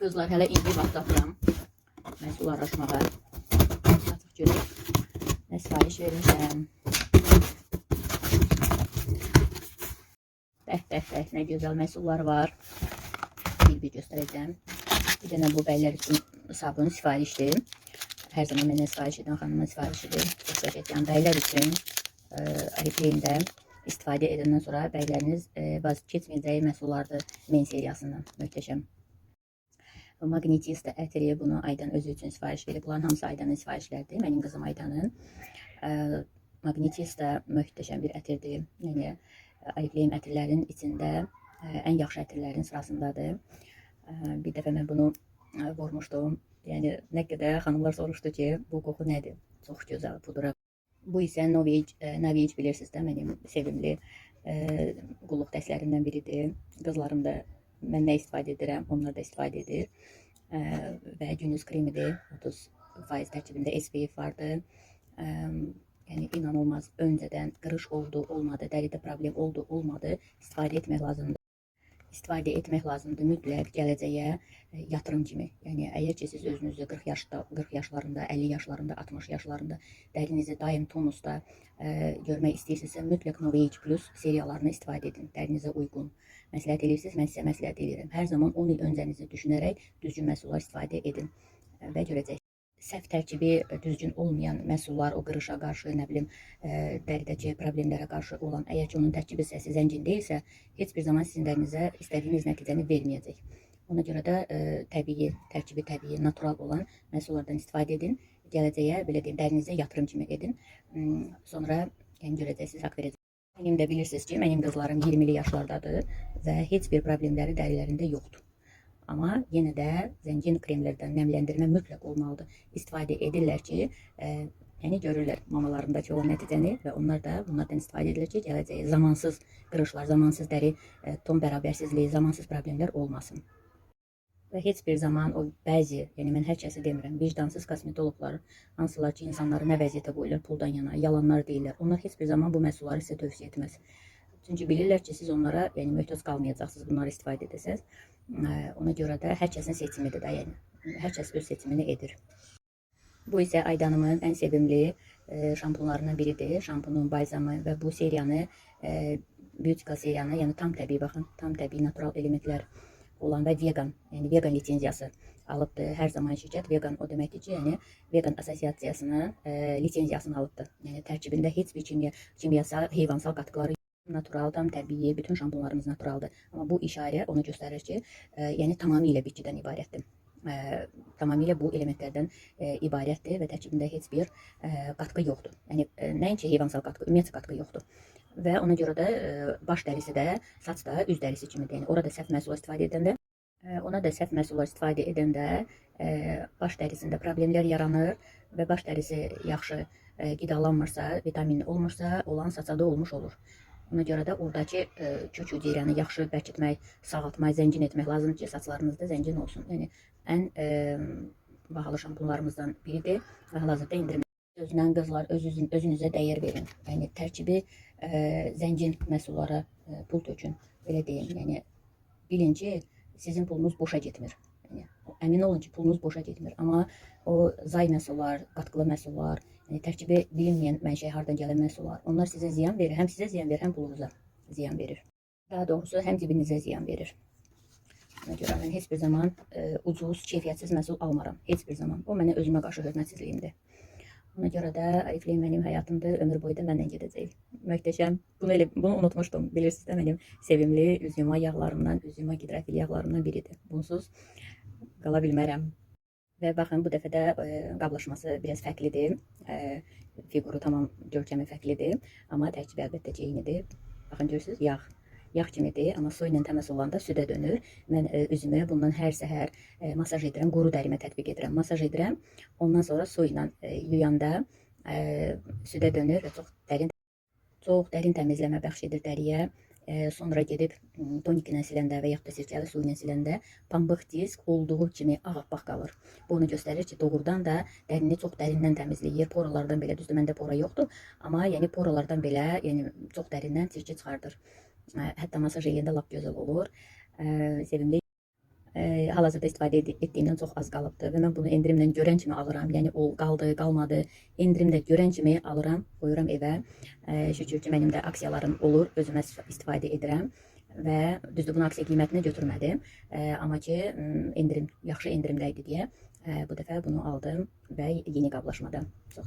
Qızlar hələ indi vaxt tapıram. Məhsul araşmağa. Açıq görək. Nə sifariş vermişəm. Bəh, bəh, bəh, nə gözəl məhsullar var. Bir-bir göstərəcəm. Bir dənə bu bəylər üçün sabun sifarişdir. Hər zaman mənə sifariş edən xanımın sifarişidir. Çox qəşəng bəylər üçün e, Arifleyində istifadə edəndən sonra bəyləriniz e, vaz keçməyəcəyi məhsullardır men seriyasından. Möhtəşəm. Magnetist ətri bunu Aydan özü üçün sifariş verib. Bunların hamısı Aydanın sifarişləridir. Mənim qızım Aydanın. E, Magnetist də möhtəşəm bir ətirdir. Yəni Arifleyim ətirlərin içində e, ən yaxşı ətirlərin sırasındadır. E, Bir dəfə mən bunu e, vurmuşdum. Yəni nə qədər xanımlar soruşdu ki, bu qoxu nədir? Çox gözəl pudra. Bu isə e, Novage bilirsiniz də mənim sevimli e, qulluq dəstlərimdən biridir. Qızlarım da mən nə istifadə edirəm, onlar da istifadə edir. E, və gündüz kremidir. 30% tərkibində SPF vardı. Yəni inanılmaz öncədən qırış oldu, olmadı, dəridə problem oldu, olmadı, istifadə etmək lazımdır istifadə etmək lazımdır mütləq gələcəyə e, yatırım kimi. Yəni əgər ki siz özünüzü 40 yaşda, 40 yaşlarında, 50 yaşlarında, 60 yaşlarında dərinizi daim tonusda ə, görmək istəyirsinizsə, mütləq Novage Plus seriyalarını istifadə edin. Dərinizə uyğun. Məsləhət edirsiniz, mən sizə məsləhət edirəm. Hər zaman 10 il öncənizi düşünərək düzgün məhsullar istifadə edin ə, və görəcəksiniz. Səhv tərkibi ə, düzgün olmayan məhsullar, o qırışa qarşı, nə bilim, ə, dəridəki problemlərə qarşı olan, əgər ki onun tərkibi səsi zəngin deyilsə, heç bir zaman sizin dərinizə istədiyiniz nəticəni verməyəcək. Ona görə də ə, təbii, tərkibi təbii, natural olan məhsullardan istifadə edin. Gələcəyə belə deyim, dərinizə yatırım kimi edin. Hmm, Sonra yəni görəcəksiniz, haqq verəcəksiniz. Mənim də bilirsiniz ki, mənim qızlarım 20-li yaşlardadır və heç bir problemləri dərilərində yoxdur. Amma yenə də zəngin kremlərdən nəmləndirmə mütləq olmalıdır. İstifadə edirlər ki, ə, yəni görürlər mamalarındakı olan nəticəni və onlar da bunlardan istifadə edirlər ki, gələcəyə zamansız qırışlar, zamansız dəri ə, ton bərabərsizliyi, zamansız problemlər olmasın. Və heç bir zaman o bəzi, yəni mən hər kəsi demirəm, vicdansız kosmetoloqlar, hansılar ki, insanları nə vəziyyətə qoyurlar puldan yana, yalanlar deyirlər. Onlar heç bir zaman bu məhsulları sizə tövsiyə etməz. Çünki bilirlər ki, siz onlara, yəni möhtac qalmayacaqsınız bunları istifadə edəsəz. Ona görə də hər kəsin seçimidir də, yəni hər kəs öz seçimini edir. Bu isə Aydanımın ən sevimli e, şampunlarından biridir. Şampunun balzamı və bu seriyanı, e, Beautica seriyanı, yəni tam təbii baxın, tam təbii natural elementlər olan və vegan, yəni vegan lisenziyası alıbdır. Hər zaman şirkət vegan o deməkdir ki, yəni vegan assosiasiyasının e, lisenziyasını alıbdır. Yəni tərkibində heç bir kimya, kimyasal, heyvansal qatqıları natural, tam təbii, bütün şampunlarımız naturaldır. Amma bu işarə onu göstərir ki, e, yəni tamamilə bitkidən ibarətdir. E, tamamilə bu elementlərdən e, ibarətdir və tərkibində heç bir e, qatqı yoxdur. Yəni e, nəinki heyvansal qatqı, ümumiyyətlə qatqı yoxdur. Və ona görə də e, baş dərisi də, saç da üz dərisi kimidir. Yəni orada səhv məhsul istifadə edəndə, e, ona da səhv məhsullar istifadə edəndə e, baş dərisində problemlər yaranır və baş dərisi yaxşı e, qidalanmırsa, vitaminli olmursa, olan saçada olmuş olur. Ona görə də oradakı e, kök hüceyrəni yaxşı bərkitmək, sağaltmaq, zəngin etmək lazımdır ki, saçlarınız da zəngin olsun. Yəni ən e, bahalı şampunlarımızdan biridir və hal-hazırda indirim. Özünən qızlar öz özün, özünüzə dəyər verin. Yəni tərkibi ə, zəngin məhsullara ə, pul tökün. Belə deyim. Yəni bilin ki, sizin pulunuz boşa getmir. Yəni əmin olun ki, pulunuz boşa getmir. Amma o zay məhsullar, qatqılı məhsullar, yəni tərkibi bilinməyən mənşəyi hardan gələn məhsullar, onlar sizə ziyan verir. Həm sizə ziyan verir, həm pulunuza ziyan verir. Daha doğrusu həm cibinizə ziyan verir. Ona görə mən heç bir zaman ə, ucuz, keyfiyyətsiz məhsul almaram. Heç bir zaman. O mənə özümə qarşı hörmətsizliyimdir. Ona görə də Arifleyim mənim həyatımdır, ömür boyu da məndən gedəcək. Möhtəşəm. Bunu elə bunu unutmuşdum. Bilirsiniz də mənim sevimli üz yuma yağlarımdan, üz yuma gidrafil yağlarımdan biridir. Bunsuz qala bilmərəm. Və baxın bu dəfə də e, qablaşması biraz fərqlidir. E, fiquru tamam görkəmi fərqlidir, amma tərkibi əlbəttə ki eynidir. Baxın görürsüz, yağ yağ kimidir, amma su ilə təmas olanda südə dönür. Mən e, üzümü bundan hər səhər e, masaj edirəm, quru dərimə tətbiq edirəm. Masaj edirəm. Ondan sonra su ilə e, yuyanda e, südə dönür və çox dərin çox dərin təmizləmə bəxş edir dəriyə. Sonra gedib tonik ilə siləndə və yaxud da sirkəli su ilə siləndə pambıq disk olduğu kimi ağappaq qalır. Bu onu göstərir ki, doğrudan da dərini çox dərindən təmizləyir. Poralardan belə düzdür, məndə pora yoxdur, amma yəni poralardan belə, yəni çox dərindən sirkə çıxardır. Hətta masaj eləyəndə lap gözəl olur. Sevimli e, hal-hazırda istifadə ed- etdiyimdən çox az qalıbdı və mən bunu endirimlə görən kimi alıram. Yəni o qaldı, qalmadı. Endirimdə görən kimi alıram, qoyuram evə. E, şükür ki, mənim də aksiyalarım olur, özümə ist- istifadə edirəm və düzdür bunu aksiya qiymətinə götürmədim. E, amma ki, endirim yaxşı endirimdə idi deyə e, bu dəfə bunu aldım və yeni qablaşmada. Çox